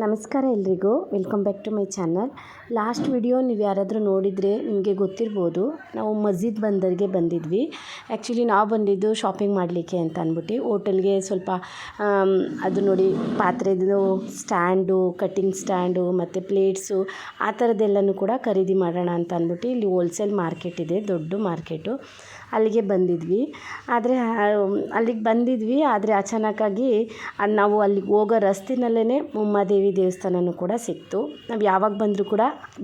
ನಮಸ್ಕಾರ ಎಲ್ರಿಗೂ. Welcome back to my channel last video ನೀವು ಯಾರಾದರೂ ನೋಡಿದರೆ ನಿಮಗೆ ಗೊತ್ತಿರ್ಬೋದು, ನಾವು ಮಸ್ಜಿದ್ ಬಂದರ್ಗೆ ಬಂದಿದ್ವಿ. ಆ್ಯಕ್ಚುಲಿ ನಾವು ಬಂದಿದ್ದು ಶಾಪಿಂಗ್ ಮಾಡಲಿಕ್ಕೆ ಅಂತ ಅಂದ್ಬಿಟ್ಟು ಹೋಟೆಲ್ಗೆ ಸ್ವಲ್ಪ ಅದು ನೋಡಿ ಪಾತ್ರೆದು ಸ್ಟ್ಯಾಂಡು ಕಟ್ಟಿಂಗ್ ಸ್ಟ್ಯಾಂಡು, ಮತ್ತು ಪ್ಲೇಟ್ಸು ಆ ಥರದ್ದೆಲ್ಲನೂ ಕೂಡ ಖರೀದಿ ಮಾಡೋಣ ಅಂತ ಅಂದ್ಬಿಟ್ಟು ಇಲ್ಲಿ ಹೋಲ್ಸೇಲ್ ಮಾರ್ಕೆಟ್ ಇದೆ, ದೊಡ್ಡ ಮಾರ್ಕೆಟು ಅಲ್ಲಿಗೆ ಬಂದಿದ್ವಿ. ಆದರೆ ಅಲ್ಲಿಗೆ ಬಂದಿದ್ವಿ. ಆದರೆ ಅಚಾನಕ್ಕಾಗಿ ಅದು ನಾವು ಅಲ್ಲಿಗೆ ಹೋಗೋ ರಸ್ತೆನಲ್ಲೇ ಉಮಾದೇವಿ ದೇವಸ್ಥಾನನೂ ಕೂಡ ಸಿಕ್ತು. ನಾವು ಯಾವಾಗ ಬಂದರೂ ಕೂಡ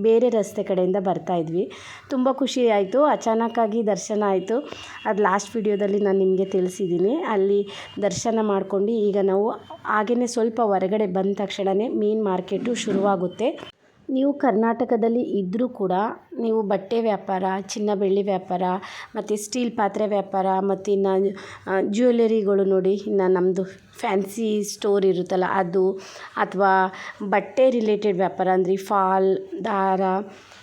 ಬೇರೆ ರಸ್ತೆ ಕಡೆಯಿಂದ ಬರ್ತಾ ಇದ್ವಿ. ತುಂಬ ಖುಷಿ ಆಯಿತು. ಅಚಾನಕ್ಕಾಗಿ ದರ್ಶನ ಆಯಿತು. ಅದು ಲಾಸ್ಟ್ ವಿಡಿಯೋದಲ್ಲಿ ನಾನು ನಿಮಗೆ ತಿಳಿಸಿದ್ದೀನಿ ಅಲ್ಲಿ ದರ್ಶನ ಮಾಡ್ಕೊಂಡು ಈಗ ನಾವು ಹಾಗೆಯೇ ಸ್ವಲ್ಪ ಹೊರಗಡೆ ಬಂದ ತಕ್ಷಣವೇ ಮೀನು ಮಾರ್ಕೆಟು ಶುರುವಾಗುತ್ತೆ. ನೀವು ಕರ್ನಾಟಕದಲ್ಲಿ ಇದ್ದರೂ ಕೂಡ ನೀವು ಬಟ್ಟೆ ವ್ಯಾಪಾರ, ಚಿನ್ನ ಬೆಳ್ಳಿ ವ್ಯಾಪಾರ, ಮತ್ತು ಸ್ಟೀಲ್ ಪಾತ್ರೆ ವ್ಯಾಪಾರ, ಮತ್ತು ಇನ್ನು ಜ್ಯುವೆಲರಿಗಳು ನೋಡಿ ಇನ್ನು ನಮ್ಮದು ಫ್ಯಾನ್ಸಿ ಸ್ಟೋರ್ ಇರುತ್ತಲ್ಲ ಅದು, ಅಥವಾ ಬಟ್ಟೆ ರಿಲೇಟೆಡ್ ವ್ಯಾಪಾರ ಅಂದರೆ ಫಾಲ್, ದಾರ,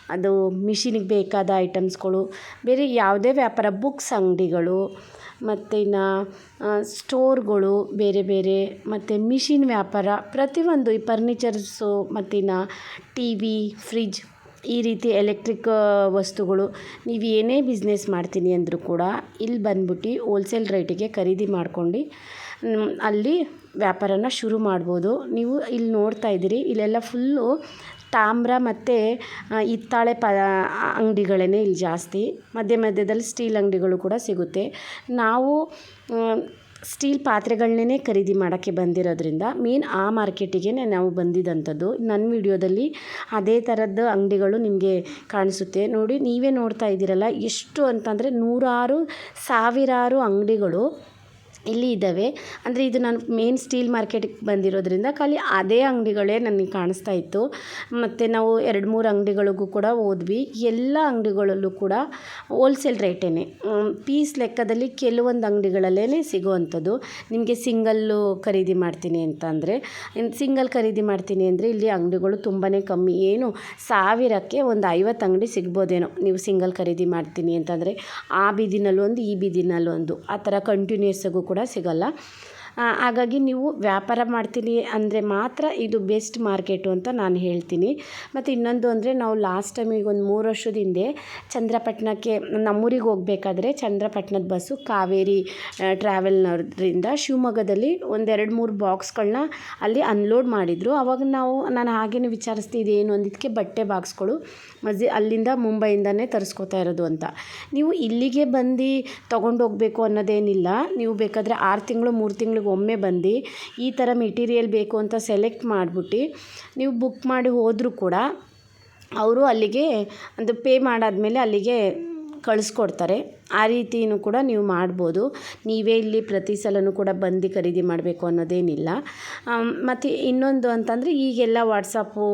ಅದು ಮಿಷಿನಿಗೆ ಬೇಕಾದ ಐಟಮ್ಸ್ಗಳು, ಬೇರೆ ಯಾವುದೇ ವ್ಯಾಪಾರ, ಬುಕ್ಸ್ ಅಂಗಡಿಗಳು ಮತ್ತು ಇನ್ನು ಸ್ಟೋರ್ಗಳು ಬೇರೆ ಬೇರೆ, ಮತ್ತು ಮಿಷಿನ್ ವ್ಯಾಪಾರ, ಪ್ರತಿಯೊಂದು ಈ ಫರ್ನಿಚರ್ಸು ಮತ್ತಿನ್ನು ಟಿ ವಿ, ಫ್ರಿಜ್, ಈ ರೀತಿ ಎಲೆಕ್ಟ್ರಿಕ್ ವಸ್ತುಗಳು, ನೀವು ಏನೇ ಬಿಸ್ನೆಸ್ ಮಾಡ್ತೀನಿ ಅಂದರೂ ಕೂಡ ಇಲ್ಲಿ ಬಂದ್ಬಿಟ್ಟು ಹೋಲ್ಸೇಲ್ ರೇಟಿಗೆ ಖರೀದಿ ಮಾಡ್ಕೊಂಡು ಅಲ್ಲಿ ವ್ಯಾಪಾರನ ಶುರು ಮಾಡ್ಬೋದು. ನೀವು ಇಲ್ಲಿ ನೋಡ್ತಾ ಇದ್ದೀರಿ, ಇಲ್ಲೆಲ್ಲ ಫುಲ್ಲು ತಾಮ್ರ ಮತ್ತು ಹಿತ್ತಾಳೆ ಪ ಅಂಗಡಿಗಳೇ ಇಲ್ಲಿ ಜಾಸ್ತಿ. ಮಧ್ಯ ಮಧ್ಯದಲ್ಲಿ ಸ್ಟೀಲ್ ಅಂಗಡಿಗಳು ಕೂಡ ಸಿಗುತ್ತೆ. ನಾವು ಸ್ಟೀಲ್ ಪಾತ್ರೆಗಳನ್ನೇ ಖರೀದಿ ಮಾಡೋಕ್ಕೆ ಬಂದಿರೋದ್ರಿಂದ, ಮೇನ್ ಆ ಮಾರ್ಕೆಟಿಗೆ ನಾವು ಬಂದಿದ್ದಂಥದ್ದು ನನ್ನ ವಿಡಿಯೋದಲ್ಲಿ ಅದೇ ಥರದ್ದು ಅಂಗಡಿಗಳು ನಿಮಗೆ ಕಾಣಿಸುತ್ತೆ. ನೋಡಿ, ನೀವೇ ನೋಡ್ತಾ ಇದ್ದೀರಲ್ಲ, ಎಷ್ಟು ಅಂತಂದರೆ ನೂರಾರು, ಸಾವಿರಾರು ಅಂಗಡಿಗಳು ಇಲ್ಲಿ ಇದ್ದಾವೆ. ಅಂದರೆ ಇದು ನಾನು ಮೇನ್ ಸ್ಟೀಲ್ ಮಾರ್ಕೆಟಿಗೆ ಬಂದಿರೋದ್ರಿಂದ ಖಾಲಿ ಅದೇ ಅಂಗಡಿಗಳೇ ನನಗೆ ಕಾಣಿಸ್ತಾ ಇತ್ತು. ಮತ್ತು ನಾವು ಎರಡು ಮೂರು ಅಂಗಡಿಗಳಿಗೂ ಕೂಡ ಹೋದ್ವಿ. ಎಲ್ಲ ಅಂಗಡಿಗಳಲ್ಲೂ ಕೂಡ ಹೋಲ್ಸೇಲ್ ರೇಟೇ ಪೀಸ್ ಲೆಕ್ಕದಲ್ಲಿ ಕೆಲವೊಂದು ಅಂಗಡಿಗಳಲ್ಲೇ ಸಿಗುವಂಥದ್ದು. ನಿಮಗೆ ಸಿಂಗಲ್ಲು ಖರೀದಿ ಮಾಡ್ತೀನಿ ಅಂತ ಅಂದರೆ ಸಿಂಗಲ್ ಖರೀದಿ ಮಾಡ್ತೀನಿ ಅಂದರೆ ಇಲ್ಲಿ ಅಂಗಡಿಗಳು ತುಂಬಾ ಕಮ್ಮಿ. ಏನು, ಸಾವಿರಕ್ಕೆ ಒಂದು ಐವತ್ತು ಅಂಗಡಿ ಸಿಗ್ಬೋದೇನೋ. ನೀವು ಸಿಂಗಲ್ ಖರೀದಿ ಮಾಡ್ತೀನಿ ಅಂತಂದರೆ ಆ ಬೀದಿನಲ್ಲೊಂದು, ಈ ಬೀದಿನಲ್ಲೊಂದು. ಆ ಥರ ಕಂಟಿನ್ಯೂಸ್ ಆಗೂ ಕೂಡ ಸಿಗಲ್ಲ. ಆ, ಹಾಗಾಗಿ ನೀವು ವ್ಯಾಪಾರ ಮಾಡ್ತೀನಿ ಅಂದರೆ ಮಾತ್ರ ಇದು ಬೆಸ್ಟ್ ಮಾರ್ಕೆಟು ಅಂತ ನಾನು ಹೇಳ್ತೀನಿ. ಮತ್ತು ಇನ್ನೊಂದು ಅಂದರೆ ನಾವು ಲಾಸ್ಟ್ ಟೈಮ್ ಈಗ ಒಂದು ಮೂರು ವರ್ಷದ ಹಿಂದೆ ಚಂದ್ರಪಟ್ಟಣಕ್ಕೆ ನಮ್ಮೂರಿಗೆ ಹೋಗಬೇಕಾದ್ರೆ ಚಂದ್ರಪಟ್ಟಣದ ಬಸ್ಸು ಕಾವೇರಿ ಟ್ರಾವೆಲ್ನವ್ರಿಂದ ಶಿವಮೊಗ್ಗದಲ್ಲಿ ಒಂದೆರಡು ಮೂರು ಬಾಕ್ಸ್ಗಳನ್ನ ಅಲ್ಲಿ ಅನ್ಲೋಡ್ ಮಾಡಿದರು. ಅವಾಗ ನಾವು, ನಾನು ಹಾಗೇನೆ ವಿಚಾರಿಸ್ತಿದ್ದೆ ಏನು ಅಂದಿದ್ದಕ್ಕೆ ಬಟ್ಟೆ ಬಾಕ್ಸ್ಗಳು ಮಜಿ ಅಲ್ಲಿಂದ ಮುಂಬೈಯಿಂದನೇ ತರಿಸ್ಕೊತಾ ಇರೋದು ಅಂತ. ನೀವು ಇಲ್ಲಿಗೆ ಬಂದು ತೊಗೊಂಡೋಗ್ಬೇಕು ಅನ್ನೋದೇನಿಲ್ಲ. ನೀವು ಬೇಕಾದರೆ ಆರು ತಿಂಗಳು, ಮೂರು ಒಮ್ಮೆ ಬಂದು ಈ ಥರ ಮೆಟೀರಿಯಲ್ ಬೇಕು ಅಂತ ಸೆಲೆಕ್ಟ್ ಮಾಡಿಬಿಟ್ಟು ನೀವು ಬುಕ್ ಮಾಡಿ ಹೋದರೂ ಕೂಡ ಅವರು ಅಲ್ಲಿಗೆ ಅದು ಪೇ ಮಾಡಾದಮೇಲೆ ಅಲ್ಲಿಗೆ ಕಳಿಸ್ಕೊಡ್ತಾರೆ. ಆ ರೀತಿಯೂ ಕೂಡ ನೀವು ಮಾಡ್ಬೋದು. ನೀವೇ ಇಲ್ಲಿ ಪ್ರತಿ ಸಲನೂ ಕೂಡ ಬಂದು ಖರೀದಿ ಮಾಡಬೇಕು ಅನ್ನೋದೇನಿಲ್ಲ. ಮತ್ತು ಇನ್ನೊಂದು ಅಂತಂದರೆ ಈಗೆಲ್ಲ ವಾಟ್ಸಪ್ಪು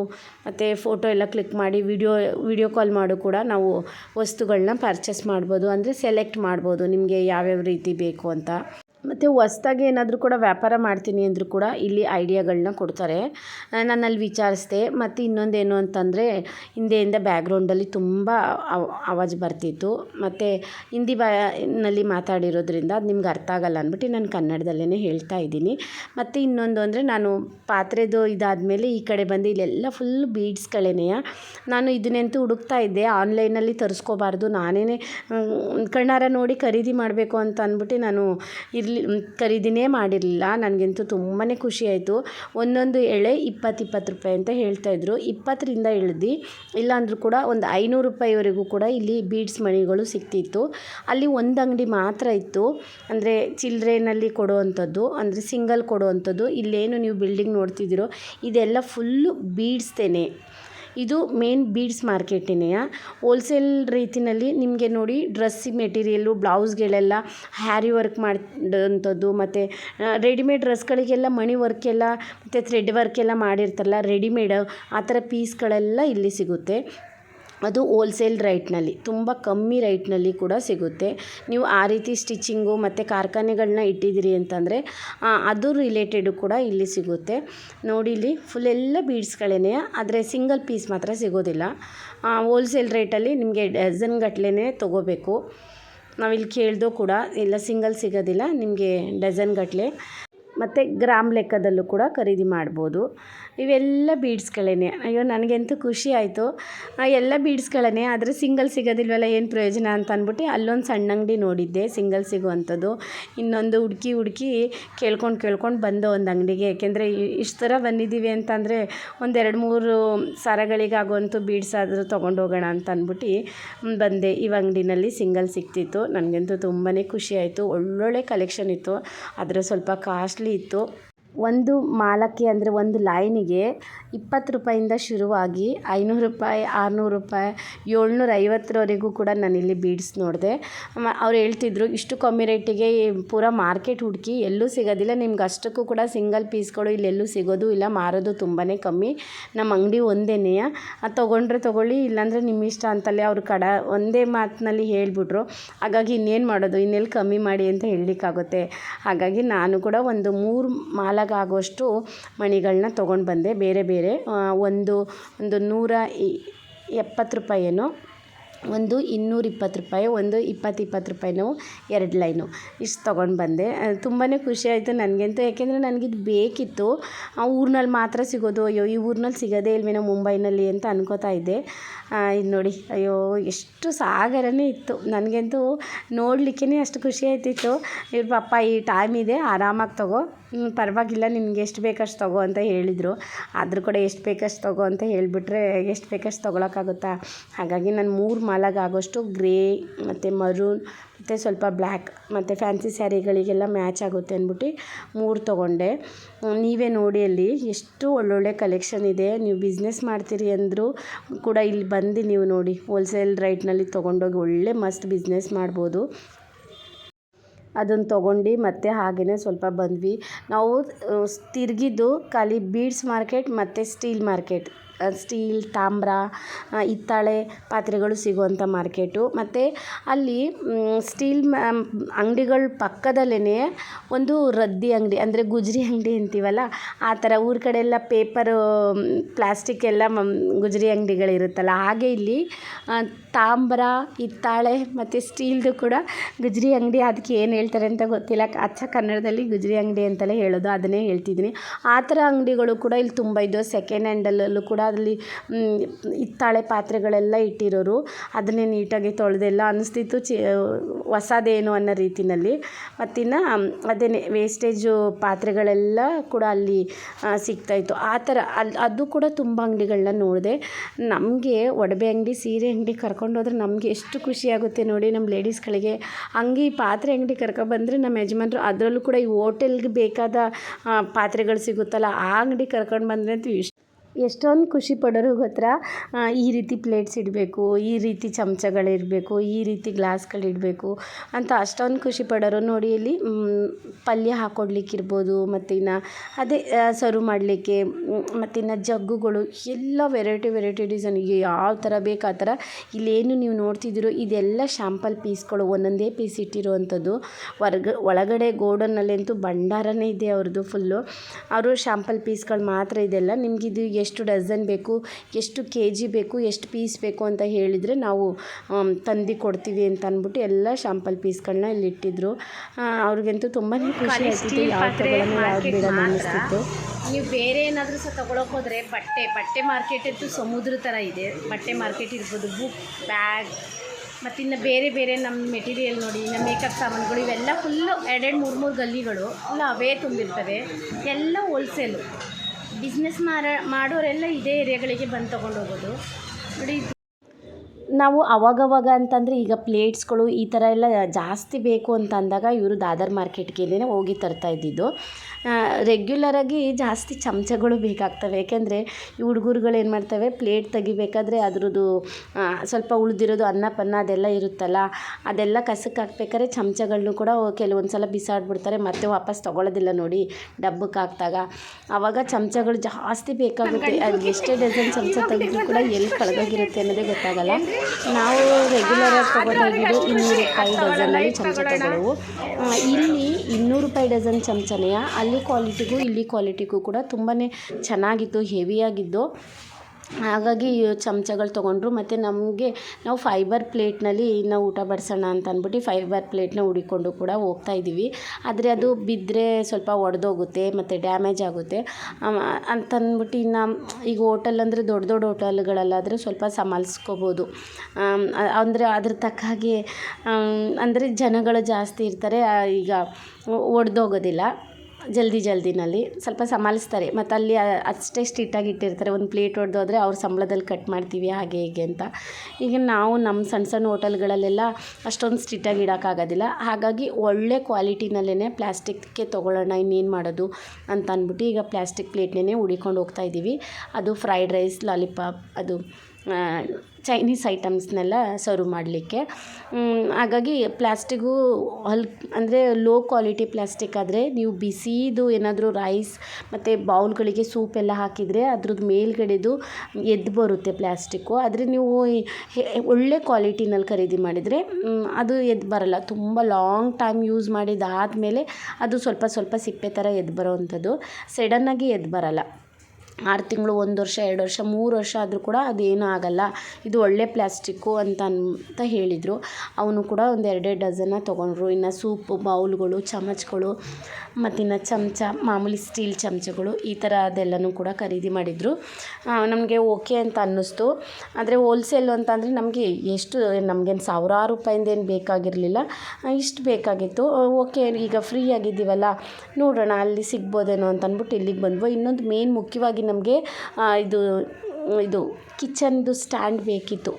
ಮತ್ತು ಫೋಟೋ ಎಲ್ಲ ಕ್ಲಿಕ್ ಮಾಡಿ ವಿಡಿಯೋ ವಿಡಿಯೋ ಕಾಲ್ ಮಾಡು ಕೂಡ ನಾವು ವಸ್ತುಗಳನ್ನ ಪರ್ಚೇಸ್ ಮಾಡ್ಬೋದು. ಅಂದರೆ ಸೆಲೆಕ್ಟ್ ಮಾಡ್ಬೋದು. ನಿಮಗೆ ಯಾವ್ಯಾವ ರೀತಿ ಬೇಕು ಅಂತ. ಮತ್ತು ಹೊಸ್ದಾಗಿ ಏನಾದರೂ ಕೂಡ ವ್ಯಾಪಾರ ಮಾಡ್ತೀನಿ ಅಂದರೂ ಕೂಡ ಇಲ್ಲಿ ಐಡಿಯಾಗಳನ್ನ ಕೊಡ್ತಾರೆ. ನಾನು ಅಲ್ಲಿ ವಿಚಾರಿಸ್ದೆ. ಮತ್ತು ಇನ್ನೊಂದೇನು ಅಂತಂದರೆ, ಹಿಂದೆಯಿಂದ ಬ್ಯಾಗ್ರೌಂಡಲ್ಲಿ ತುಂಬ ಆವಾಜ್ ಬರ್ತಿತ್ತು. ಮತ್ತು ಹಿಂದಿ ಬಾಯಲ್ಲಿ ಮಾತಾಡಿರೋದ್ರಿಂದ ಅದು ನಿಮ್ಗೆ ಅರ್ಥ ಆಗಲ್ಲ ಅಂದ್ಬಿಟ್ಟು ನಾನು ಕನ್ನಡದಲ್ಲೇ ಹೇಳ್ತಾ ಇದ್ದೀನಿ. ಮತ್ತು ಇನ್ನೊಂದು ಅಂದರೆ, ನಾನು ಪಾತ್ರೆದು ಇದಾದಮೇಲೆ ಈ ಕಡೆ ಬಂದು ಇಲ್ಲೆಲ್ಲ ಫುಲ್ ಬೀಡ್ಸ್ಗಳೇನೆಯ ನಾನು ಇದನ್ನೆಂತೂ ಹುಡುಕ್ತಾ ಇದ್ದೆ. ಆನ್ಲೈನಲ್ಲಿ ತರಿಸ್ಕೋಬಾರ್ದು. ನಾನೇ ಕಣ್ಣಾರ ನೋಡಿ ಖರೀದಿ ಮಾಡಬೇಕು ಅಂತ ಅಂದ್ಬಿಟ್ಟು ನಾನು ಇರಲಿ ಖರೀದಿನೇ ಮಾಡಿರಲಿಲ್ಲ. ನನಗಂತೂ ತುಂಬಾ ಖುಷಿ ಆಯಿತು. ಒಂದೊಂದು ಎಳೆ ಇಪ್ಪತ್ತು ಇಪ್ಪತ್ತು ರೂಪಾಯಿ ಅಂತ ಹೇಳ್ತಾಯಿದ್ರು ಇಪ್ಪತ್ತರಿಂದ ಇಳ್ದು. ಇಲ್ಲಾಂದ್ರೂ ಕೂಡ ಒಂದು ಐನೂರು ರೂಪಾಯಿವರೆಗೂ ಕೂಡ ಇಲ್ಲಿ ಬೀಡ್ಸ್ ಮಣಿಗಳು ಸಿಗ್ತಿತ್ತು ಅಲ್ಲಿ ಒಂದು ಅಂಗಡಿ ಮಾತ್ರ ಇತ್ತು. ಅಂದರೆ ಚಿಲ್ಡ್ರೇನಲ್ಲಿ ಕೊಡುವಂಥದ್ದು, ಅಂದರೆ ಸಿಂಗಲ್ ಕೊಡುವಂಥದ್ದು. ಇಲ್ಲೇನು ನೀವು ಬಿಲ್ಡಿಂಗ್ ನೋಡ್ತಿದ್ದೀರೋ, ಇದೆಲ್ಲ ಫುಲ್ಲು ಬೀಡ್ಸ್ತೇನೆ ಇದು ಮೇನ್ ಬೀಡ್ಸ್ ಮಾರ್ಕೆಟಿನೆಯ ಹೋಲ್ಸೇಲ್ ರೀತಿನಲ್ಲಿ ನಿಮಗೆ ನೋಡಿ ಡ್ರೆಸ್ ಮೆಟೀರಿಯಲ್ಲು ಬ್ಲೌಸ್ಗಳೆಲ್ಲ ಹ್ಯಾರಿ ವರ್ಕ್ ಮಾಡಿದಂಥದ್ದು, ಮತ್ತು ರೆಡಿಮೇಡ್ ಡ್ರೆಸ್ಗಳಿಗೆಲ್ಲ ಮಣಿ ವರ್ಕ್ ಎಲ್ಲ, ಮತ್ತು ಥ್ರೆಡ್ ವರ್ಕ್ ಎಲ್ಲ ಮಾಡಿರ್ತಾರಲ್ಲ ರೆಡಿಮೇಡ್ ಆ ಥರ ಪೀಸ್ಗಳೆಲ್ಲ ಇಲ್ಲಿ ಸಿಗುತ್ತೆ. ಅದು ಹೋಲ್ಸೇಲ್ ರೈಟ್ನಲ್ಲಿ ತುಂಬ ಕಮ್ಮಿ ರೈಟ್ನಲ್ಲಿ ಕೂಡ ಸಿಗುತ್ತೆ. ನೀವು ಆ ರೀತಿ ಸ್ಟಿಚಿಂಗು ಮತ್ತು ಕಾರ್ಖಾನೆಗಳನ್ನ ಇಟ್ಟಿದ್ದೀರಿ ಅಂತಂದರೆ ಅದು ರಿಲೇಟೆಡು ಕೂಡ ಇಲ್ಲಿ ಸಿಗುತ್ತೆ. ನೋಡಿ ಇಲ್ಲಿ ಫುಲ್ ಎಲ್ಲ ಬೀಡ್ಸ್ಗಳೇ ಆದರೆ ಸಿಂಗಲ್ ಪೀಸ್ ಮಾತ್ರ ಸಿಗೋದಿಲ್ಲ. ಹೋಲ್ಸೇಲ್ ರೇಟಲ್ಲಿ ನಿಮಗೆ ಡಜನ್ ತಗೋಬೇಕು ತೊಗೋಬೇಕು. ನಾವಿಲ್ಲಿ ಕೇಳ್ದೋ ಕೂಡ ಇಲ್ಲ ಸಿಂಗಲ್ ಸಿಗೋದಿಲ್ಲ, ನಿಮಗೆ ಡಜನ್ ಗಟ್ಟಲೆ ಮತ್ತು ಗ್ರಾಮ್ ಲೆಕ್ಕದಲ್ಲೂ ಕೂಡ ಖರೀದಿ ಮಾಡ್ಬೋದು. ಇವೆಲ್ಲ ಬೀಡ್ಸ್ಗಳೇ ಅಯ್ಯೋ, ನನಗಂತೂ ಖುಷಿ ಆಯಿತು. ಎಲ್ಲ ಬೀಡ್ಸ್ಗಳೇ ಆದರೆ ಸಿಂಗಲ್ ಸಿಗೋದಿಲ್ವಲ್ಲ, ಏನು ಪ್ರಯೋಜನ ಅಂತ ಅಂದ್ಬಿಟ್ಟು ಅಲ್ಲೊಂದು ಸಣ್ಣ ಅಂಗಡಿ ನೋಡಿದ್ದೆ, ಸಿಂಗಲ್ ಸಿಗುವಂಥದ್ದು. ಇನ್ನೊಂದು ಹುಡುಕಿ ಹುಡುಕಿ ಕೇಳ್ಕೊಂಡು ಕೇಳ್ಕೊಂಡು ಬಂದು ಒಂದು ಅಂಗಡಿಗೆ. ಏಕೆಂದರೆ ಇಷ್ಟು ಥರ ಬಂದಿದ್ದೀವಿ ಅಂತಂದರೆ ಒಂದೆರಡು ಮೂರು ಸರಗಳಿಗಾಗುವಂಥ ಬೀಡ್ಸ್ ಆದರೂ ತೊಗೊಂಡೋಗೋಣ ಅಂತ ಅಂದ್ಬಿಟ್ಟು ಬಂದೆ. ಈ ಅಂಗಡಿನಲ್ಲಿ ಸಿಂಗಲ್ ಸಿಕ್ತಿತ್ತು. ನನಗಂತೂ ತುಂಬಾ ಖುಷಿ ಆಯಿತು. ಒಳ್ಳೊಳ್ಳೆ ಕಲೆಕ್ಷನ್ ಇತ್ತು. ಆದರೆ ಸ್ವಲ್ಪ ಕಾಸ್ಟ್ಲಿ ಇತ್ತು. ಒಂದು ಮಾಲಕ್ಕೆ ಅಂದರೆ ಒಂದು ಲೈನಿಗೆ ಇಪ್ಪತ್ತು ರೂಪಾಯಿಂದ ಶುರುವಾಗಿ ಐನೂರು ರೂಪಾಯಿ, ಆರುನೂರು ರೂಪಾಯಿ ಏಳ್ನೂರ ಐವತ್ತರವರೆಗೂ ಕೂಡ ನಾನಿಲ್ಲಿ ಬೀಡ್ಸ್ ನೋಡಿದೆ. ಅವ್ರು ಹೇಳ್ತಿದ್ರು, ಇಷ್ಟು ಕಮ್ಮಿ ರೇಟಿಗೆ ಪೂರ ಮಾರ್ಕೆಟ್ ಹುಡುಕಿ ಎಲ್ಲೂ ಸಿಗೋದಿಲ್ಲ, ನಿಮ್ಗೆ ಅಷ್ಟಕ್ಕೂ ಕೂಡ ಸಿಂಗಲ್ ಪೀಸ್ಗಳು ಇಲ್ಲೆಲ್ಲೂ ಸಿಗೋದು ಇಲ್ಲ, ಮಾರೋದು ತುಂಬಾ ಕಮ್ಮಿ. ನಮ್ಮ ಅಂಗಡಿ ಒಂದೇನೇ. ತೊಗೊಂಡ್ರೆ ತೊಗೊಳ್ಳಿ, ಇಲ್ಲಾಂದರೆ ನಿಮ್ಮ ಇಷ್ಟ ಅಂತಲೇ ಅವ್ರು ಕಡ, ಒಂದೇ ಮಾತಿನಲ್ಲಿ ಹೇಳಿಬಿಟ್ರು. ಹಾಗಾಗಿ ಇನ್ನೇನು ಮಾಡೋದು ಇನ್ನೆಲ್ಲಿ ಕಮ್ಮಿ ಮಾಡಿ ಅಂತ ಹೇಳಲಿಕ್ಕಾಗುತ್ತೆ. ಹಾಗಾಗಿ ನಾನು ಕೂಡ ಒಂದು ಮೂರು ಮಾಲಾಗಾಗುವಷ್ಟು ಮಣಿಗಳನ್ನ ತೊಗೊಂಡು ಬಂದೆ. ಬೇರೆ ಬೇರೆ ಒಂದು ಒಂದು ನೂರ ಎಪ್ಪತ್ತು ರೂಪಾಯಿಯೇನೋ, ಒಂದು ಇನ್ನೂರ ಇಪ್ಪತ್ತು ರೂಪಾಯಿ, ಒಂದು ಇಪ್ಪತ್ತು ಇಪ್ಪತ್ತು ರೂಪಾಯಿನೂ ಎರಡು ಲೈನು ಇಷ್ಟು ತೊಗೊಂಡು ಬಂದೆ. ತುಂಬಾ ಖುಷಿ ಆಯಿತು ನನಗಂತೂ. ಯಾಕೆಂದರೆ ನನಗಿದು ಬೇಕಿತ್ತು. ಆ ಊರಿನಲ್ಲಿ ಮಾತ್ರ ಸಿಗೋದು, ಅಯ್ಯೋ, ಈ ಊರಿನಲ್ಲಿ ಸಿಗೋದೇ ಇಲ್ವೇನೋ ಮುಂಬೈನಲ್ಲಿ ಅಂತ ಅನ್ಕೋತಾ ಇದ್ದೆ. ಇದು ನೋಡಿ, ಅಯ್ಯೋ, ಎಷ್ಟು ಸಾಗರನೇ ಇತ್ತು. ನನಗಂತೂ ನೋಡಲಿಕ್ಕೇ ಅಷ್ಟು ಖುಷಿ ಆಯ್ತಿತ್ತು. ಇವ್ರ ಪಪ್ಪ, ಈ ಟೈಮ್ ಇದೆ, ಆರಾಮಾಗಿ ತಗೋ. ಪರವಾಗಿಲ್ಲ, ನಿನಗೆ ಎಷ್ಟು ಬೇಕಷ್ಟು ತಗೋ ಅಂತ ಹೇಳಿದರು. ಅದ್ರ ಕೂಡ ಎಷ್ಟು ಬೇಕಷ್ಟು ತಗೋ ಅಂತ ಹೇಳಿಬಿಟ್ರೆ ಎಷ್ಟು ಬೇಕಷ್ಟು ತೊಗೊಳಕ್ಕಾಗುತ್ತಾ? ಹಾಗಾಗಿ ನಾನು ಮೂರು ಮಾಲಾಗಾಗೋಷ್ಟು ಗ್ರೇ ಮತ್ತು ಮರೂನ್ ಮತ್ತು ಸ್ವಲ್ಪ ಬ್ಲ್ಯಾಕ್ ಮತ್ತು ಫ್ಯಾನ್ಸಿ ಸ್ಯಾರಿಗಳಿಗೆಲ್ಲ ಮ್ಯಾಚ್ ಆಗುತ್ತೆ ಅಂದ್ಬಿಟ್ಟು ಮೂರು ತೊಗೊಂಡೆ. ನೀವೇ ನೋಡಿ ಅಲ್ಲಿ ಎಷ್ಟು ಒಳ್ಳೊಳ್ಳೆ ಕಲೆಕ್ಷನ್ ಇದೆ. ನೀವು ಬಿಸ್ನೆಸ್ ಮಾಡ್ತೀರಿ ಅಂದರೂ ಕೂಡ ಇಲ್ಲಿ ಬಂದು ನೀವು ನೋಡಿ ಹೋಲ್ಸೇಲ್ ರೈಟ್ನಲ್ಲಿ ತೊಗೊಂಡೋಗಿ ಒಳ್ಳೆ ಮಸ್ತ್ ಬಿಸ್ನೆಸ್ ಮಾಡ್ಬೋದು. ಅದನ್ನು ತೊಗೊಂಡು ಮತ್ತೆ ಹಾಗೆಯೇ ಸ್ವಲ್ಪ ಬಂದ್ವಿ. ನಾವು ತಿರುಗಿದ್ದು ಖಾಲಿ ಬೀಡ್ಸ್ ಮಾರ್ಕೆಟ್ ಮತ್ತು ಸ್ಟೀಲ್ ಮಾರ್ಕೆಟ್ ಸ್ಟೀಲ್, ತಾಮ್ರ ಹಿತ್ತಾಳೆ ಪಾತ್ರೆಗಳು ಸಿಗುವಂಥ ಮಾರ್ಕೆಟು. ಮತ್ತು ಅಲ್ಲಿ ಸ್ಟೀಲ್ ಅಂಗಡಿಗಳ ಪಕ್ಕದಲ್ಲೇ ಒಂದು ರದ್ದಿ ಅಂಗಡಿ, ಅಂದರೆ ಗುಜರಿ ಅಂಗಡಿ ಅಂತೀವಲ್ಲ, ಆ ಥರ ಊರ ಕಡೆ ಎಲ್ಲ ಪೇಪರು ಪ್ಲಾಸ್ಟಿಕ್ ಎಲ್ಲ ಗುಜರಿ ಅಂಗಡಿಗಳಿರುತ್ತಲ್ಲ ಹಾಗೆ ಇಲ್ಲಿ ತಾಮ್ರ, ಹಿತ್ತಾಳೆ ಮತ್ತು ಸ್ಟೀಲ್ದು ಕೂಡ ಗುಜರಿ ಅಂಗಡಿ. ಅದಕ್ಕೆ ಏನು ಹೇಳ್ತಾರೆ ಅಂತ ಗೊತ್ತಿಲ್ಲ. ಅಚ್ಚ ಕನ್ನಡದಲ್ಲಿ ಗುಜರಿ ಅಂಗಡಿ ಅಂತಲೇ ಹೇಳೋದು, ಅದನ್ನೇ ಹೇಳ್ತಿದ್ದೀನಿ. ಆ ಥರ ಅಂಗಡಿಗಳು ಕೂಡ ಇಲ್ಲಿ ತುಂಬ ಇದ್ದವು. ಸೆಕೆಂಡ್ ಹ್ಯಾಂಡಲ್ಲೂ ಕೂಡ ಅಲ್ಲಿ ಹಿತ್ತಾಳೆ ಪಾತ್ರೆಗಳೆಲ್ಲ ಇಟ್ಟಿರೋರು. ಅದನ್ನೇ ನೀಟಾಗಿ ತೊಳೆದೆಲ್ಲ ಅನಿಸ್ತಿತ್ತು, ಚಿ, ಹೊಸದೇನು ಅನ್ನೋ ರೀತಿಯಲ್ಲಿ ಮತ್ತಿನ್ನು ಅದೇನೆ ವೇಸ್ಟೇಜು ಪಾತ್ರೆಗಳೆಲ್ಲ ಕೂಡ ಅಲ್ಲಿ ಸಿಗ್ತಾಯಿತ್ತು ಆ ಥರ ಅಲ್ಲಿ ಅದು ಕೂಡ ತುಂಬ ಅಂಗಡಿಗಳನ್ನ ನೋಡಿದೆ. ನಮಗೆ ಒಡವೆ ಅಂಗಡಿ, ಸೀರೆ ಅಂಗಡಿ ಕರ್ಕೊಂಡೋದ್ರೆ ನಮಗೆ ಎಷ್ಟು ಖುಷಿಯಾಗುತ್ತೆ ನೋಡಿ ನಮ್ಮ ಲೇಡೀಸ್ಗಳಿಗೆ ಹಂಗೆ ಈ ಪಾತ್ರೆ ಅಂಗಡಿ ಕರ್ಕೊಬಂದರೆ ನಮ್ಮ ಯಜಮಾನ್ರು ಅದರಲ್ಲೂ ಕೂಡ ಈ ಹೋಟೆಲ್ಗೆ ಬೇಕಾದ ಪಾತ್ರೆಗಳು ಸಿಗುತ್ತಲ್ಲ, ಆ ಅಂಗಡಿ ಕರ್ಕೊಂಡು ಬಂದರೆ ಅಂತೂ ಎಷ್ಟೊಂದು ಖುಷಿ ಪಡೋರು ಈ ರೀತಿ ಪ್ಲೇಟ್ಸ್ ಇಡಬೇಕು, ಈ ರೀತಿ ಚಮಚಗಳಿರಬೇಕು, ಈ ರೀತಿ ಗ್ಲಾಸ್ಗಳಿಡಬೇಕು ಅಂತ ಅಷ್ಟೊಂದು ಖುಷಿ ಪಡೋರು. ನೋಡಿ, ಇಲ್ಲಿ ಪಲ್ಯ ಹಾಕ್ಕೊಡ್ಲಿಕ್ಕಿರ್ಬೋದು ಮತ್ತು ಇನ್ನು ಅದೇ ಸರ್ವ್ ಮಾಡಲಿಕ್ಕೆ ಮತ್ತು ಇನ್ನು ಜಗ್ಗುಗಳು, ಎಲ್ಲ ವೆರೈಟಿ ವೆರೈಟಿ ಡಿಸೈನ್ ಯಾವ ಥರ ಬೇಕು ಆ ಥರ ಇಲ್ಲೇನು ನೀವು ನೋಡ್ತಿದ್ದೀರೋ, ಇದೆಲ್ಲ ಶಾಂಪಲ್ ಪೀಸ್ಗಳು ಒಂದೊಂದೇ ಪೀಸ್ ಇಟ್ಟಿರುವಂಥದ್ದು. ಹೊರ್ಗ, ಒಳಗಡೆ ಗೋಡನ್ನಲ್ಲಂತೂ ಭಂಡಾರನೇ ಇದೆ ಅವ್ರದ್ದು ಫುಲ್ಲು ಅವರು ಶಾಂಪಲ್ ಪೀಸ್ಗಳು ಮಾತ್ರ ಇದೆಲ್ಲ. ನಿಮಗಿದು ಎಷ್ಟು ಡಜನ್ ಬೇಕು ಎಷ್ಟು ಕೆ ಜಿ ಬೇಕು ಎಷ್ಟು ಪೀಸ್ ಬೇಕು ಅಂತ ಹೇಳಿದರೆ ನಾವು ತಂದು ಕೊಡ್ತೀವಿ ಅಂತ ಅಂದ್ಬಿಟ್ಟು ಎಲ್ಲ ಶಾಂಪಲ್ ಪೀಸ್ಗಳನ್ನ ಇಲ್ಲಿ ಇಟ್ಟಿದ್ರು. ಅವ್ರಿಗಂತೂ ತುಂಬಾ ಖುಷಿ ಆಗ್ತಿತ್ತು ಯಾವ ತಗೊಳ್ಳೋಣ ಯಾವ್ದು ಬೇಡ ಅನ್ನಿಸ್ತಿತ್ತು. ನೀವು ಬೇರೆ ಏನಾದರೂ ಸಹ ತೊಗೊಳಕ್ಕೆ ಹೋದರೆ ಬಟ್ಟೆ ಬಟ್ಟೆ ಮಾರ್ಕೆಟ್ ಅಂತೂ ಸಮುದ್ರ ಥರ ಇದೆ. ಬಟ್ಟೆ ಮಾರ್ಕೆಟ್ ಇರ್ಬೋದು ಬುಕ್ ಬ್ಯಾಗ್ ಮತ್ತಿನ್ನು ಬೇರೆ ಬೇರೆ ನಮ್ಮ ಮೆಟೀರಿಯಲ್ ನೋಡಿ ನಮ್ಮ ಮೇಕಪ್ ಸಾಮಾನುಗಳು ಇವೆಲ್ಲ ಫುಲ್ಲು ಎರಡೆರಡು ಮೂರು ಮೂರು ಗಲ್ಲಿಗಳು ಎಲ್ಲ ಅವೇ ತುಂಬಿರ್ತವೆ. ಎಲ್ಲ ಹೋಲ್ಸೇಲು ಬಿಸ್ನೆಸ್ ಮಾರ, ಮಾಡೋರೆಲ್ಲ ಇದೇ ಏರಿಯಾಗಳಿಗೆ ಬಂದು ತೊಗೊಂಡು ಹೋಗೋದು. ನೋಡಿ ನಾವು ಅವಾಗವಾಗ ಅಂತಂದರೆ ಈಗ ಪ್ಲೇಟ್ಸ್ಗಳು ಈ ಥರ ಎಲ್ಲ ಜಾಸ್ತಿ ಬೇಕು ಅಂತ ಅಂದಾಗ ಇವರು ದಾದರ್ ಮಾರ್ಕೆಟ್ಗೆನೇ ಹೋಗಿ ತರ್ತಾ ಇದ್ದಿದ್ದು. ರೆಗ್ಯುಲರಾಗಿ ಜಾಸ್ತಿ ಚಮಚಗಳು ಬೇಕಾಗ್ತವೆ. ಏಕೆಂದರೆ ಈ ಹುಡುಗರುಗಳು ಏನು ಮಾಡ್ತವೆ ಪ್ಲೇಟ್ ತೆಗಿಬೇಕಾದ್ರೆ ಅದ್ರದ್ದು ಸ್ವಲ್ಪ ಉಳಿದಿರೋದು ಅನ್ನ, ಪನ್ನ ಅದೆಲ್ಲ ಇರುತ್ತಲ್ಲ, ಅದೆಲ್ಲ ಕಸಕ್ಕೆ ಹಾಕ್ಬೇಕಾದ್ರೆ ಚಮಚಗಳನ್ನೂ ಕೂಡ ಕೆಲವೊಂದು ಸಲ ಬಿಸಾಡ್ಬಿಡ್ತಾರೆ. ಮತ್ತೆ ವಾಪಸ್ ತೊಗೊಳ್ಳೋದಿಲ್ಲ ನೋಡಿ ಡಬ್ಬಕ್ಕೆ ಹಾಕಿದಾಗ. ಆವಾಗ ಚಮಚಗಳು ಜಾಸ್ತಿ ಬೇಕಾಗುತ್ತೆ. ಅದು ಎಷ್ಟೇ ಡಜನ್ ಚಮಚ ತೆಗೆದ್ರೂ ಕೂಡ ಎಲ್ಲಿ ಕಳೆದೋಗಿರುತ್ತೆ ಅನ್ನೋದೇ ಗೊತ್ತಾಗಲ್ಲ. ನಾವು ರೆಗ್ಯುಲರಾಗಿ ತೊಗೊಂಡೋಗಿದ್ದು ಇನ್ನೂರು ರೂಪಾಯಿ ಡಜನಲ್ಲಿ ಚಮಚ ತೊಗೊಳ್ಳೋವು ಇಲ್ಲಿ ಇನ್ನೂರು ರೂಪಾಯಿ ಡಜನ್ ಚಮಚನೆಯ, ಅಲ್ಲಿ ಕ್ವಾಲಿಟಿಗೂ ಇಲ್ಲಿ ಕ್ವಾಲಿಟಿಗೂ ಕೂಡ ತುಂಬಾ ಚೆನ್ನಾಗಿತ್ತು, ಹೆವಿಯಾಗಿದ್ದು. ಹಾಗಾಗಿ ಚಮಚಗಳು ತೊಗೊಂಡ್ರು. ಮತ್ತು ನಮಗೆ ನಾವು ಫೈಬರ್ ಪ್ಲೇಟ್ನಲ್ಲಿ ಇನ್ನು ಊಟ ಬಡಿಸೋಣ ಅಂತ ಅಂದ್ಬಿಟ್ಟು ಫೈಬರ್ ಪ್ಲೇಟ್ನ ಹುಡಿಕೊಂಡು ಕೂಡ ಹೋಗ್ತಾ ಇದ್ದೀವಿ. ಆದರೆ ಅದು ಬಿದ್ದರೆ ಸ್ವಲ್ಪ ಒಡೆದೋಗುತ್ತೆ, ಮತ್ತು ಡ್ಯಾಮೇಜ್ ಆಗುತ್ತೆ. ಅಂತಂದ್ಬಿಟ್ಟು ಇನ್ನು ಈಗ ಹೋಟೆಲ್ ಅಂದರೆ ದೊಡ್ಡ ದೊಡ್ಡ ಹೋಟೆಲ್ಗಳಲ್ಲಾದರೆ ಸ್ವಲ್ಪ ಸಂಭಾಲಿಸ್ಕೋಬೋದು ಅಂದರೆ ಅದ್ರ ತಕ್ಕ ಹಾಗೆ ಅಂದರೆ ಜನಗಳು ಜಾಸ್ತಿ ಇರ್ತಾರೆ ಈಗ ಒಡೆದೋಗೋದಿಲ್ಲ. ಜಲ್ದಿ ಜಲ್ದಿನಲ್ಲಿ ಸ್ವಲ್ಪ ಸಮಾಲಿಸ್ತಾರೆ ಮತ್ತು ಅಲ್ಲಿ ಅಷ್ಟೇ ಸ್ಟ್ರಿಕ್ಟಾಗಿ ಇಟ್ಟಿರ್ತಾರೆ. ಒಂದು ಪ್ಲೇಟ್ ಒಡೆದೋದ್ರೆ ಅವ್ರ ಸಂಬಳದಲ್ಲಿ ಕಟ್ ಮಾಡ್ತೀವಿ, ಹಾಗೆ ಹೀಗೆ ಅಂತ. ಈಗ ನಾವು ನಮ್ಮ ಸಣ್ಣ ಸಣ್ಣ ಹೋಟೆಲ್ಗಳಲ್ಲೆಲ್ಲ ಅಷ್ಟೊಂದು ಸ್ಟ್ರಿಕ್ಟಾಗಿ ಇಡೋಕ್ಕಾಗೋದಿಲ್ಲ. ಹಾಗಾಗಿ ಒಳ್ಳೆ ಕ್ವಾಲಿಟಿನಲ್ಲೇ ಪ್ಲ್ಯಾಸ್ಟಿಕ್ಗೆ ತೊಗೊಳ್ಳೋಣ, ಇನ್ನೇನು ಮಾಡೋದು ಅಂತ ಅಂದ್ಬಿಟ್ಟು ಈಗ ಪ್ಲಾಸ್ಟಿಕ್ ಪ್ಲೇಟ್ನೇ ಉಡಿಕೊಂಡು ಹೋಗ್ತಾ ಇದ್ದೀವಿ ಅದು ಫ್ರೈಡ್ ರೈಸ್, ಲಾಲಿಪಾಪ್, ಅದು ಚೈನೀಸ್ ಐಟಮ್ಸ್ನೆಲ್ಲ ಸರ್ವ್ ಮಾಡಲಿಕ್ಕೆ. ಹಾಗಾಗಿ ಪ್ಲಾಸ್ಟಿಗೂ ಹಲ್, ಅಂದರೆ ಲೋ ಕ್ವಾಲಿಟಿ ಪ್ಲಾಸ್ಟಿಕ್ ಆದರೆ ನೀವು ಬಿಸಿದು ಏನಾದರೂ ರೈಸ್ ಮತ್ತು ಬೌಲ್ಗಳಿಗೆ ಸೂಪ್ ಎಲ್ಲ ಹಾಕಿದರೆ ಅದ್ರದ್ದು ಮೇಲ್ಗಡೆದು ಎದ್ದು ಬರುತ್ತೆ ಪ್ಲಾಸ್ಟಿಕ್ಕು ಆದರೆ ನೀವು ಒಳ್ಳೆ ಕ್ವಾಲಿಟಿನಲ್ಲಿ ಖರೀದಿ ಮಾಡಿದರೆ ಅದು ಎದ್ದು ಬರಲ್ಲ. ತುಂಬ ಲಾಂಗ್ ಟೈಮ್ ಯೂಸ್ ಮಾಡಿದಾದಮೇಲೆ ಅದು ಸ್ವಲ್ಪ ಸ್ವಲ್ಪ ಸಿಪ್ಪೆ ಥರ ಎದ್ದು ಬರೋವಂಥದ್ದು. ಸಡನ್ನಾಗಿ ಎದ್ದು ಬರಲ್ಲ. ಆರು ತಿಂಗಳು, ಒಂದು ವರ್ಷ, ಎರಡು ವರ್ಷ, ಮೂರು ವರ್ಷ ಆದರೂ ಕೂಡ ಅದೇನೂ ಆಗಲ್ಲ. ಇದು ಒಳ್ಳೆ ಪ್ಲಾಸ್ಟಿಕ್ಕು ಅಂತ ಅಂತ ಹೇಳಿದರು. ಅವನು ಕೂಡ ಒಂದು ಎರಡೆರಡು ಡಝನ್ನ ತೊಗೊಂಡ್ರು. ಇನ್ನು ಸೂಪು, ಬೌಲ್ಗಳು, ಚಮಚಗಳು ಮತ್ತಿನ್ನು ಚಮಚ, ಮಾಮೂಲಿ ಸ್ಟೀಲ್ ಚಮಚಗಳು ಈ ಥರ ಅದೆಲ್ಲನೂ ಕೂಡ ಖರೀದಿ ಮಾಡಿದರು. ನಮಗೆ ಓಕೆ ಅಂತ ಅನ್ನಿಸ್ತು. ಆದರೆ ಹೋಲ್ಸೇಲು ಅಂತ ಅಂದರೆ ನಮಗೆ ಎಷ್ಟು, ನಮಗೇನು ಸಾವಿರಾರು ರೂಪಾಯಿಂದೇನು ಬೇಕಾಗಿರಲಿಲ್ಲ. ಇಷ್ಟು ಬೇಕಾಗಿತ್ತು. ಓಕೆ, ಈಗ ಫ್ರೀ ಆಗಿದ್ದೀವಲ್ಲ, ನೋಡೋಣ, ಅಲ್ಲಿ ಸಿಗ್ಬೋದೇನೋ ಅಂತ ಅಂದ್ಬಿಟ್ಟು ಇಲ್ಲಿಗೆ ಬಂದ್ವು. ಇನ್ನೊಂದು ಮೇನ್ ಮುಖ್ಯವಾಗಿ ನಮಗೆ ಇದು ಇದು ಕಿಚನ್ದು ಸ್ಟ್ಯಾಂಡ್ ಬೇಕಿತ್ತು.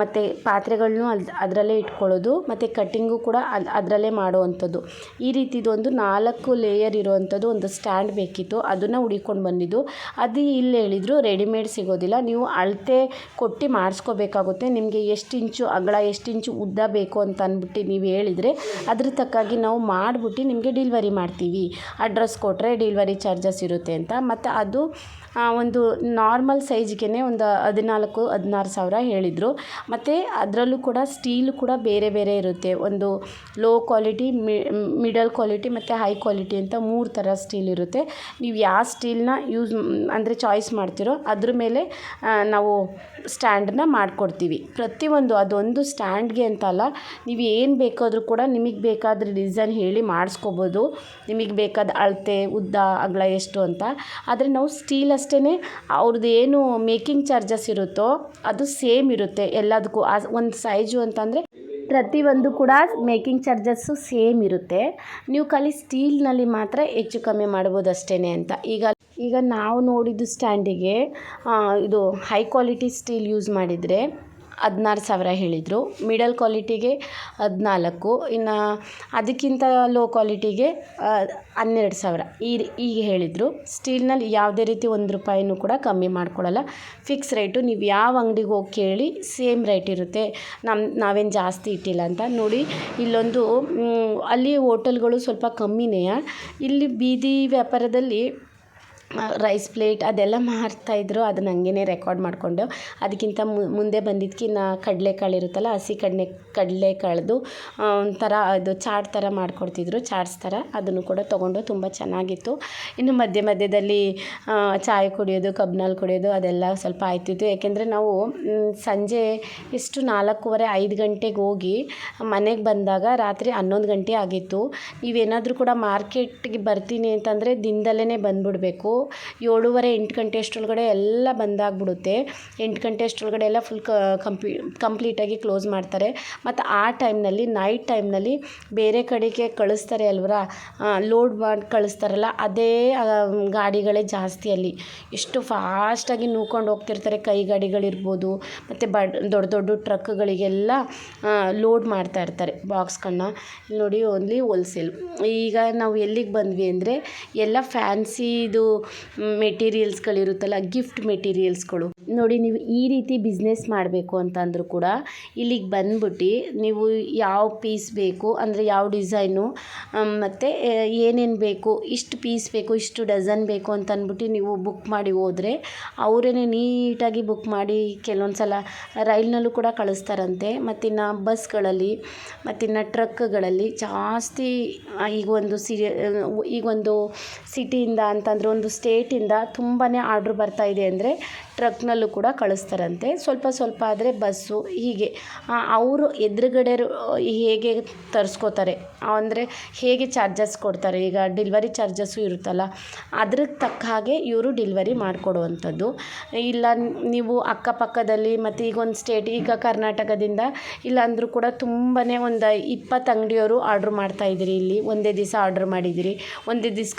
ಮತ್ತು ಪಾತ್ರೆಗಳನ್ನೂ ಅಲ್ಲಿ ಅದರಲ್ಲೇ ಇಟ್ಕೊಳ್ಳೋದು, ಮತ್ತು ಕಟ್ಟಿಂಗು ಕೂಡ ಅಲ್ಲಿ ಅದರಲ್ಲೇ ಮಾಡುವಂಥದ್ದು. ಈ ರೀತಿದೊಂದು ನಾಲ್ಕು ಲೇಯರ್ ಇರುವಂಥದ್ದು ಒಂದು ಸ್ಟ್ಯಾಂಡ್ ಬೇಕಿತ್ತು. ಅದನ್ನು ಹುಡಿಕೊಂಡು ಬಂದಿದ್ದು. ಅದು ಇಲ್ಲಿ ಹೇಳಿದರು ರೆಡಿಮೇಡ್ ಸಿಗೋದಿಲ್ಲ. ನೀವು ಅಳತೆ ಕೊಟ್ಟು ಮಾಡಿಸ್ಕೋಬೇಕಾಗುತ್ತೆ. ನಿಮಗೆ ಎಷ್ಟು ಇಂಚು ಅಗಲ, ಎಷ್ಟು ಇಂಚು ಉದ್ದ ಬೇಕು ಅಂತ ಅಂದ್ಬಿಟ್ಟು ನೀವು ಹೇಳಿದರೆ, ಅದ್ರ ತಕ್ಕಾಗಿ ನಾವು ಮಾಡಿಬಿಟ್ಟು ನಿಮಗೆ ಡಿಲ್ವರಿ ಮಾಡ್ತೀವಿ. ಅಡ್ರೆಸ್ ಕೊಟ್ಟರೆ ಡಿಲ್ವರಿ ಚಾರ್ಜಸ್ ಇರುತ್ತೆ ಅಂತ. ಮತ್ತು ಅದು ಒಂದು ನಾರ್ಮಲ್ ಸೈಜ್ಗೆ ಒಂದು ಹದಿನಾಲ್ಕು, ಹದಿನಾರು ಸಾವಿರ ಹೇಳಿದರು. ಮತ್ತು ಅದರಲ್ಲೂ ಕೂಡ ಸ್ಟೀಲ್ ಕೂಡ ಬೇರೆ ಬೇರೆ ಇರುತ್ತೆ. ಒಂದು ಲೋ ಕ್ವಾಲಿಟಿ ಮಿಡಲ್ ಕ್ವಾಲಿಟಿ ಮತ್ತು ಹೈ ಕ್ವಾಲಿಟಿ ಅಂತ ಮೂರು ಥರ ಸ್ಟೀಲ್ ಇರುತ್ತೆ. ನೀವು ಯಾವ ಸ್ಟೀಲ್ನ ಯೂಸ್ ಅಂದರೆ ಚಾಯ್ಸ್ ಮಾಡ್ತೀರೋ ಅದ್ರ ಮೇಲೆ ನಾವು ಸ್ಟ್ಯಾಂಡನ್ನ ಮಾಡಿಕೊಡ್ತೀವಿ. ಪ್ರತಿಯೊಂದು ಅದೊಂದು ಸ್ಟ್ಯಾಂಡ್ಗೆ ಅಂತ ಅಲ್ಲ, ನೀವು ಏನು ಬೇಕಾದರೂ ಕೂಡ ನಿಮಗೆ ಬೇಕಾದ ಡಿಸೈನ್ ಹೇಳಿ ಮಾಡಿಸ್ಕೋಬೋದು. ನಿಮಗೆ ಬೇಕಾದ ಅಳತೆ, ಉದ್ದ, ಅಗಲ ಎಷ್ಟು ಅಂತ. ಆದರೆ ನಾವು ಸ್ಟೀಲ್ ಅಷ್ಟೇ ಅವ್ರದ್ದು ಏನು ಮೇಕಿಂಗ್ ಚಾರ್ಜಸ್ ಇರುತ್ತೋ ಅದು ಸೇಮ್ ಇರುತ್ತೆ ಎಲ್ಲದಕ್ಕೂ. ಆ ಒಂದು ಸೈಜು ಅಂತಂದರೆ ಪ್ರತಿಯೊಂದು ಕೂಡ ಮೇಕಿಂಗ್ ಚಾರ್ಜಸ್ಸು ಸೇಮ್ ಇರುತ್ತೆ. ನೀವು ಖಾಲಿ ಸ್ಟೀಲ್ನಲ್ಲಿ ಮಾತ್ರ ಹೆಚ್ಚು ಕಮ್ಮಿ ಮಾಡ್ಬೋದು ಅಷ್ಟೇ ಅಂತ. ಈಗ ಈಗ ನಾವು ನೋಡಿದ್ದು ಸ್ಟ್ಯಾಂಡಿಗೆ ಇದು ಹೈ ಕ್ವಾಲಿಟಿ ಸ್ಟೀಲ್ ಯೂಸ್ ಮಾಡಿದರೆ ಹದಿನಾರು ಸಾವಿರ ಹೇಳಿದರು. ಮಿಡಲ್ ಕ್ವಾಲಿಟಿಗೆ ಹದಿನಾಲ್ಕು, ಇನ್ನು ಅದಕ್ಕಿಂತ ಲೋ ಕ್ವಾಲಿಟಿಗೆ ಹನ್ನೆರಡು ಸಾವಿರ. ಈ ಈಗ ಹೇಳಿದರು. ಸ್ಟೀಲ್ನಲ್ಲಿ ಯಾವುದೇ ರೀತಿ ಒಂದು ರೂಪಾಯಿನೂ ಕೂಡ ಕಮ್ಮಿ ಮಾಡ್ಕೊಳ್ಳಲ್ಲ ಫಿಕ್ಸ್ ರೇಟು ನೀವು ಯಾವ ಅಂಗಡಿಗೆ ಹೋಗಿ ಕೇಳಿ ಸೇಮ್ ರೇಟ್ ಇರುತ್ತೆ. ನಮ್ಮ ನಾವೇನು ಜಾಸ್ತಿ ಇಟ್ಟಿಲ್ಲ ಅಂತ. ನೋಡಿ, ಇಲ್ಲೊಂದು ಅಲ್ಲಿ ಹೋಟೆಲ್ಗಳು ಸ್ವಲ್ಪ ಕಮ್ಮಿನೇ ಇಲ್ಲಿ ಬೀದಿ ವ್ಯಾಪಾರದಲ್ಲಿ ರೈಸ್ ಪ್ಲೇಟ್ ಅದೆಲ್ಲ ಮಾರ್ತಾಯಿದ್ರು ಅದನ್ನ ಹಂಗೇ ರೆಕಾರ್ಡ್ ಮಾಡಿಕೊಂಡು. ಅದಕ್ಕಿಂತ ಮುಂದೆ ಬಂದಿದ್ದಕ್ಕೆ ಇನ್ನು ಕಡಲೆಕಾಳು ಇರುತ್ತಲ್ಲ, ಹಸಿ ಕಡಲೆ ಕಡಲೆ ಕಳೆದು ಒಂಥರ ಅದು ಚಾಟ್ ಥರ ಮಾಡಿಕೊಡ್ತಿದ್ರು, ಚಾಟ್ಸ್ ಥರ ಅದನ್ನು ಕೂಡ ತೊಗೊಂಡು ತುಂಬ ಚೆನ್ನಾಗಿತ್ತು. ಇನ್ನು ಮಧ್ಯ ಮಧ್ಯದಲ್ಲಿ ಚಾಯ್ ಕುಡಿಯೋದು ಕಬ್ನಲ್ಲಿ ಕುಡಿಯೋದು, ಅದೆಲ್ಲ ಸ್ವಲ್ಪ ಆಯ್ತಿತ್ತು. ಯಾಕೆಂದರೆ ನಾವು ಸಂಜೆ ಎಷ್ಟು ನಾಲ್ಕೂವರೆ, ಐದು ಗಂಟೆಗೆ ಹೋಗಿ ಮನೆಗೆ ಬಂದಾಗ ರಾತ್ರಿ ಹನ್ನೊಂದು ಗಂಟೆ ಆಗಿತ್ತು. ನೀವೇನಾದರೂ ಕೂಡ ಮಾರ್ಕೆಟ್ಗೆ ಬರ್ತೀನಿ ಅಂತಂದರೆ ದಿನದಲ್ಲೇ ಬಂದುಬಿಡ್ಬೇಕು. ಏಳುವರೆ, ಎಂಟು ಗಂಟೆ ಅಷ್ಟರೊಳಗಡೆ ಎಲ್ಲ ಬಂದಾಗ್ಬಿಡುತ್ತೆ. ಎಂಟು ಗಂಟೆ ಅಷ್ಟರೊಳಗಡೆ ಎಲ್ಲ ಫುಲ್ ಕಂಪ್ಲೀ ಕಂಪ್ಲೀಟಾಗಿ ಕ್ಲೋಸ್ ಮಾಡ್ತಾರೆ. ಮತ್ತು ಆ ಟೈಮ್ನಲ್ಲಿ ನೈಟ್ ಟೈಮ್ನಲ್ಲಿ ಬೇರೆ ಕಡೆಗೆ ಕಳಿಸ್ತಾರೆ ಅಲ್ವರ? ಲೋಡ್ ಮಾಡಿ ಕಳಿಸ್ತಾರಲ್ಲ, ಅದೇ ಗಾಡಿಗಳೇ ಜಾಸ್ತಿ ಅಲ್ಲಿ. ಎಷ್ಟು ಫಾಸ್ಟಾಗಿ ನೂಕೊಂಡು ಹೋಗ್ತಿರ್ತಾರೆ ಕೈ ಗಾಡಿಗಳಿರ್ಬೋದು, ಮತ್ತು ಬ ದೊಡ್ಡ ದೊಡ್ಡ ಟ್ರಕ್ಗಳಿಗೆಲ್ಲ ಲೋಡ್ ಮಾಡ್ತಾ ಇರ್ತಾರೆ ಬಾಕ್ಸ್ಗಳನ್ನ ನೋಡಿ ಓನ್ಲಿ ಹೋಲ್ಸೇಲ್ ಈಗ ನಾವು ಎಲ್ಲಿಗೆ ಬಂದ್ವಿ ಅಂದರೆ, ಎಲ್ಲ ಫ್ಯಾನ್ಸಿದು ಮೆಟೀರಿಯಲ್ಸ್ಗಳಿರುತ್ತಲ್ಲ ಗಿಫ್ಟ್ ಮೆಟೀರಿಯಲ್ಸ್ಗಳು ನೋಡಿ, ನೀವು ಈ ರೀತಿ ಬಿಸ್ನೆಸ್ ಮಾಡಬೇಕು ಅಂತಂದರೂ ಕೂಡ ಇಲ್ಲಿಗೆ ಬಂದ್ಬಿಟ್ಟು ನೀವು ಯಾವ ಪೀಸ್ ಬೇಕು, ಅಂದರೆ ಯಾವ ಡಿಸೈನು ಮತ್ತು ಏನೇನು ಬೇಕು, ಇಷ್ಟು ಪೀಸ್ ಬೇಕು, ಇಷ್ಟು ಡಜನ್ ಬೇಕು ಅಂತ ಅಂದ್ಬಿಟ್ಟು ನೀವು ಬುಕ್ ಮಾಡಿ ಹೋದರೆ ಅವರೇ ನೀಟಾಗಿ ಬುಕ್ ಮಾಡಿ ಕೆಲವೊಂದು ಸಲ ರೈಲ್ನಲ್ಲೂ ಕೂಡ ಕಳಿಸ್ತಾರಂತೆ. ಮತ್ತಿನ್ನು ಬಸ್ಗಳಲ್ಲಿ ಮತ್ತಿನ್ನು ಟ್ರಕ್ಗಳಲ್ಲಿ ಜಾಸ್ತಿ ಈಗ ಒಂದು ಸಿ ಈಗ ಒಂದು ಸಿಟಿಯಿಂದ ಅಂತಂದರೆ ಒಂದು ಸ್ಟೇಟಿಂದ ತುಂಬಾ ಆರ್ಡ್ರ್ ಇದೆ ಅಂದರೆ ಟ್ರಕ್ನಲ್ಲೂ ಕೂಡ ಕಳಿಸ್ತಾರಂತೆ. ಸ್ವಲ್ಪ ಸ್ವಲ್ಪ ಆದರೆ ಬಸ್ಸು ಹೀಗೆ. ಅವರು ಎದುರುಗಡೆ ಹೇಗೆ ತರಿಸ್ಕೋತಾರೆ? ಅಂದರೆ ಹೇಗೆ ಚಾರ್ಜಸ್ ಕೊಡ್ತಾರೆ? ಈಗ ಡಿಲ್ವರಿ ಚಾರ್ಜಸ್ಸು ಇರುತ್ತಲ್ಲ ಅದ್ರ ತಕ್ಕ ಹಾಗೆ ಇವರು ಡಿಲ್ವರಿ ಮಾಡಿಕೊಡುವಂಥದ್ದು. ಇಲ್ಲ ನೀವು ಅಕ್ಕಪಕ್ಕದಲ್ಲಿ ಮತ್ತು ಈಗ ಒಂದು ಸ್ಟೇಟ್ ಈಗ ಕರ್ನಾಟಕದಿಂದ ಇಲ್ಲ ಅಂದರೂ ಕೂಡ ತುಂಬಾ ಒಂದು ಇಪ್ಪತ್ತು ಅಂಗಡಿಯವರು ಆರ್ಡ್ರ್ ಮಾಡ್ತಾಯಿದ್ದೀರಿ ಇಲ್ಲಿ. ಒಂದೇ ದಿವಸ ಆರ್ಡ್ರ್ ಮಾಡಿದ್ದೀರಿ. ಒಂದೇ ದಿವ್ಸ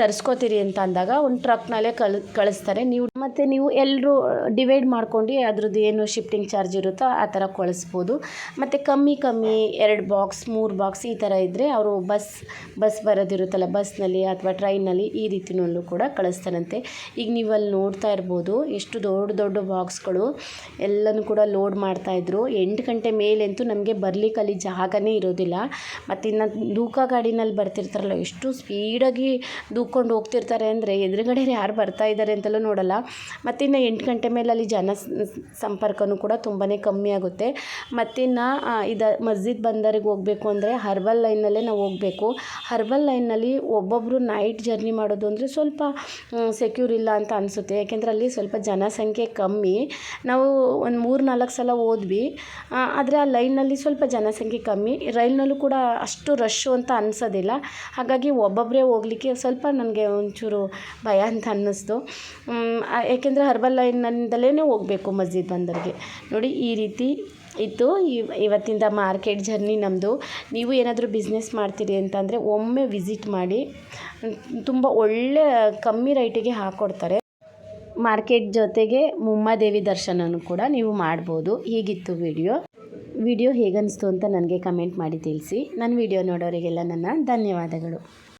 ತರಿಸ್ಕೋತೀರಿ ಅಂತ ಅಂದಾಗ ಒಂದು ಟ್ರಕ್ನಲ್ಲೇ ಕಳ್, ಕಳಿಸ್ತಾರೆ. ನೀವು ಮತ್ತು ನೀವು ಎಲ್ಲರೂ ಡಿವೈಡ್ ಮಾಡ್ಕೊಂಡು ಅದ್ರದ್ದು ಏನು ಶಿಫ್ಟಿಂಗ್ ಚಾರ್ಜ್ ಇರುತ್ತೋ ಆ ಥರ ಕಳಿಸ್ಬೋದು. ಮತ್ತು ಕಮ್ಮಿ ಕಮ್ಮಿ, ಎರಡು ಬಾಕ್ಸ್ ಮೂರು ಬಾಕ್ಸ್ ಈ ಥರ ಇದ್ದರೆ ಅವರು ಬಸ್ ಬಸ್ ಬರೋದಿರುತ್ತಲ್ಲ, ಬಸ್ನಲ್ಲಿ ಅಥವಾ ಟ್ರೈನಲ್ಲಿ ಈ ರೀತಿನಲ್ಲೂ ಕೂಡ ಕಳಿಸ್ತಾರಂತೆ ಈಗ ನೀವು ಅಲ್ಲಿ ನೋಡ್ತಾ ಇರ್ಬೋದು ಎಷ್ಟು ದೊಡ್ಡ ದೊಡ್ಡ ಬಾಕ್ಸ್ಗಳು ಎಲ್ಲನೂ ಕೂಡ ಲೋಡ್ ಮಾಡ್ತಾಯಿದ್ರು ಎಂಟು ಗಂಟೆ ಮೇಲಂತೂ ನಮಗೆ ಬರ್ಲಿಕ್ಕೆ ಅಲ್ಲಿ ಜಾಗನೇ ಇರೋದಿಲ್ಲ. ಮತ್ತು ಇನ್ನು ದೂಕ ಗಾಡಿನಲ್ಲಿ ಬರ್ತಿರ್ತಾರಲ್ಲ, ಎಷ್ಟು ಸ್ಪೀಡಾಗಿ ದೂಕೊಂಡು ಹೋಗ್ತಿರ್ತಾರೆ ಅಂದರೆ ಎದುರುಗಡೆ ಯಾರು ಬರ್ತಾ ಇದ್ದಾರೆ ಅಂತಲೂ ನೋಡಲ್ಲ. ಮತ್ತು ಇನ್ನು ಎಂಟು ಗಂಟೆ ಮೇಲೆ ಅಲ್ಲಿ ಜನ ಸಂಪರ್ಕನೂ ಕೂಡ ತುಂಬಾ ಕಮ್ಮಿ ಆಗುತ್ತೆ. ಮತ್ತಿನ್ನು ಇದು ಮಸ್ಜಿದ್ ಬಂದರಿಗೆ ಹೋಗಬೇಕು ಅಂದರೆ ಲೈನಲ್ಲೇ ನಾವು ಹೋಗಬೇಕು. ಹರ್ಬಲ್ ಲೈನಲ್ಲಿ ಒಬ್ಬೊಬ್ಬರು ನೈಟ್ ಜರ್ನಿ ಮಾಡೋದು ಅಂದರೆ ಸ್ವಲ್ಪ ಸೆಕ್ಯೂರ್ ಇಲ್ಲ ಅಂತ ಅನಿಸುತ್ತೆ. ಯಾಕೆಂದರೆ ಅಲ್ಲಿ ಸ್ವಲ್ಪ ಜನಸಂಖ್ಯೆ ಕಮ್ಮಿ. ನಾವು ಒಂದು ಮೂರು ನಾಲ್ಕು ಸಲ ಹೋದ್ವಿ. ಆದರೆ ಆ ಲೈನಲ್ಲಿ ಸ್ವಲ್ಪ ಜನಸಂಖ್ಯೆ ಕಮ್ಮಿ. ರೈಲ್ನಲ್ಲೂ ಕೂಡ ಅಷ್ಟು ರಶ್ಶು ಅಂತ ಅನಿಸೋದಿಲ್ಲ. ಹಾಗಾಗಿ ಒಬ್ಬೊಬ್ಬರೇ ಹೋಗ್ಲಿಕ್ಕೆ ಸ್ವಲ್ಪ ನನಗೆ ಒಂಚೂರು ಭಯ ಅಂತ ಅನ್ನಿಸ್ತು. ಏಕೆಂದರೆ ಹರ್ಬಲ್ ಲೈನಿಂದಲೇ ಹೋಗಬೇಕು ಮಸ್ಜಿದ್ ಬಂದರಿಗೆ. ನೋಡಿ ಈ ರೀತಿ ಇತ್ತು ಇವತ್ತಿಂದ ಮಾರ್ಕೆಟ್ ಜರ್ನಿ ನಮ್ಮದು ನೀವು ಏನಾದರೂ ಬಿಸ್ನೆಸ್ ಮಾಡ್ತೀರಿ ಅಂತಂದರೆ ಒಮ್ಮೆ ವಿಸಿಟ್ ಮಾಡಿ, ತುಂಬ ಒಳ್ಳೆ ಕಮ್ಮಿ ರೈಟಿಗೆ ಹಾಕ್ಕೊಡ್ತಾರೆ ಮಾರ್ಕೆಟ್ ಜೊತೆಗೆ ಮುಮ್ಮಾದೇವಿ ದರ್ಶನನೂ ಕೂಡ ನೀವು ಮಾಡ್ಬೋದು. ಹೀಗಿತ್ತು ವಿಡಿಯೋ ವಿಡಿಯೋ ಹೇಗನ್ನಿಸ್ತು ಅಂತ ನನಗೆ ಕಮೆಂಟ್ ಮಾಡಿ ತಿಳಿಸಿ. ನನ್ನ ವಿಡಿಯೋ ನೋಡೋರಿಗೆಲ್ಲ ನನ್ನ ಧನ್ಯವಾದಗಳು.